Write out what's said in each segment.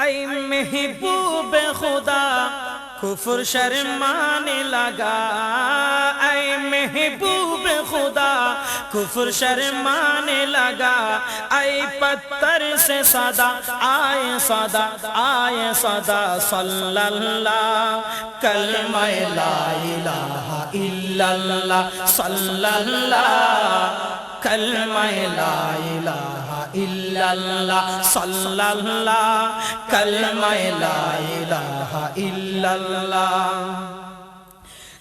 اے محبوب خدا کفر شرمانے لگا۔ اے محبوب خدا کفر شرمانے لگا۔ اے پتھر سے صدا، آئے صدا آئے صدا۔ صلی اللہ، کلمہ لا الہ الا اللہ۔ صلی اللہ، کلمہ لا الہ الا اللہ صلی اللہ کلمہ لا الہ الا اللہ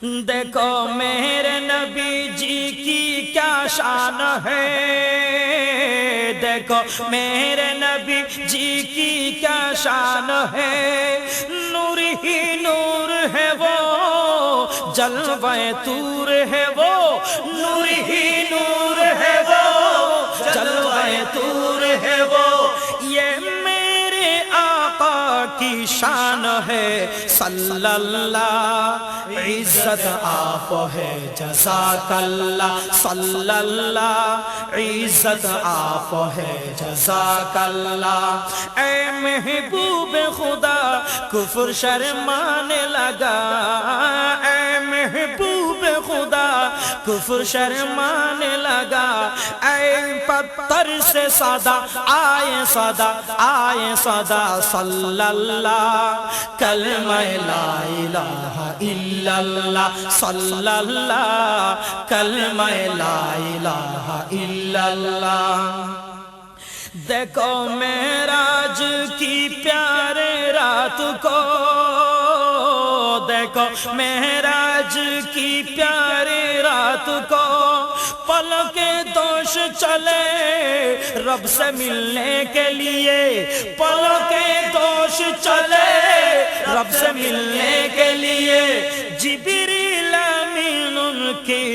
دیکھو میرے نبی جی کی کیا شان ہے دیکھو میرے نبی جی کی کیا شان ہے نور ہی نور ہے وہ جلوہ تور ہے وہ نور ہی نور ہے کی شان ہے۔ صلی اللہ، عزت آپ ہے۔ جزاک اللہ، صلی اللہ، عزت آپ ہے۔ جزاک اللہ۔ اے محبوب خدا، کفر شرمانے لگا۔ کفر شرمانے لگا۔ اے پتھر سے سادہ، آئے سادہ آئے سادہ۔ صلی اللہ، کلمہ لا الہ الا اللہ۔ صلی اللہ، کلمہ لا الہ الا اللہ۔ دیکھو میراج کی پیارے رات کو۔ دیکھو میراج کی پیاری رات کو پل کے دوش چلے رب سے ملنے کے لیے پل کے دوش چلے رب سے ملنے کے لیے جبر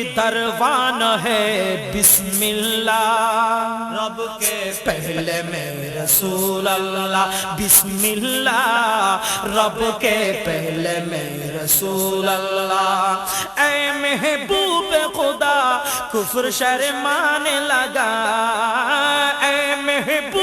دروان ہے بسم اللہ۔ رب کے پہلے میں رسول اللہ بسم اللہ۔ رب کے پہلے میں رسول اللہ۔ اے محبوب خدا کفر شرمانے لگا۔ اے محبوب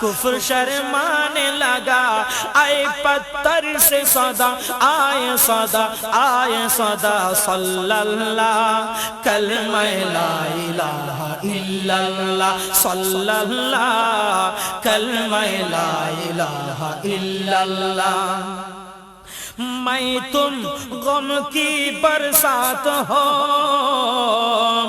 کفر شرمانے لگا۔ آئے پتھر سے صدا آئے صدا آئے صدا صلی اللہ، کلمہ لا الہ الا اللہ۔ صلی اللہ، کلمہ لا الہ الا اللہ۔ میں تم غم کی برسات ہو،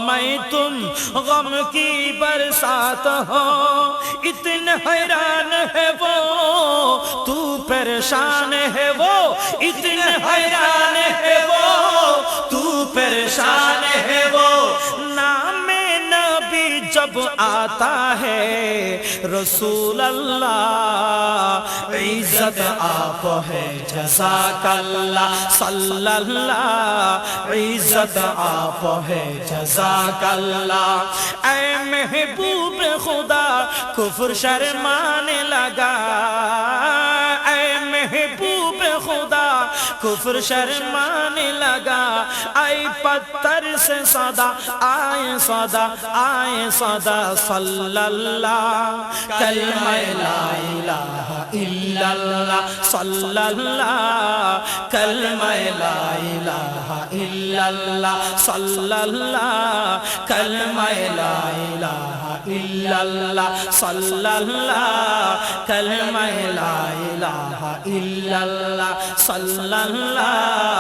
میں تم غم کی برسات ہو۔ اتنا حیران ہے وہ، تو پریشان ہے وہ۔ اتنا حیران جب آتا ہے، رسول اللہ، عزت آپ ہے، جزاک اللہ، صلی اللہ، عزت آپ ہے، جزاک اللہ۔ اے محبوب خدا، کفر شرمانے لگا۔ اے محبوب خدا کفر شرمانے لگا۔ آئی پتھر سے صدا آئے صدا آئے صدا صلی اللہ۔ کلمہ لا الہ الا اللہ، صلی اللہ۔ کلمہ لا الہ الا اللہ، صلی اللہ۔ کلمہ لا الہ الا اللہ صلی اللہ کلمہ لا الہ الا اللہ صلی اللہ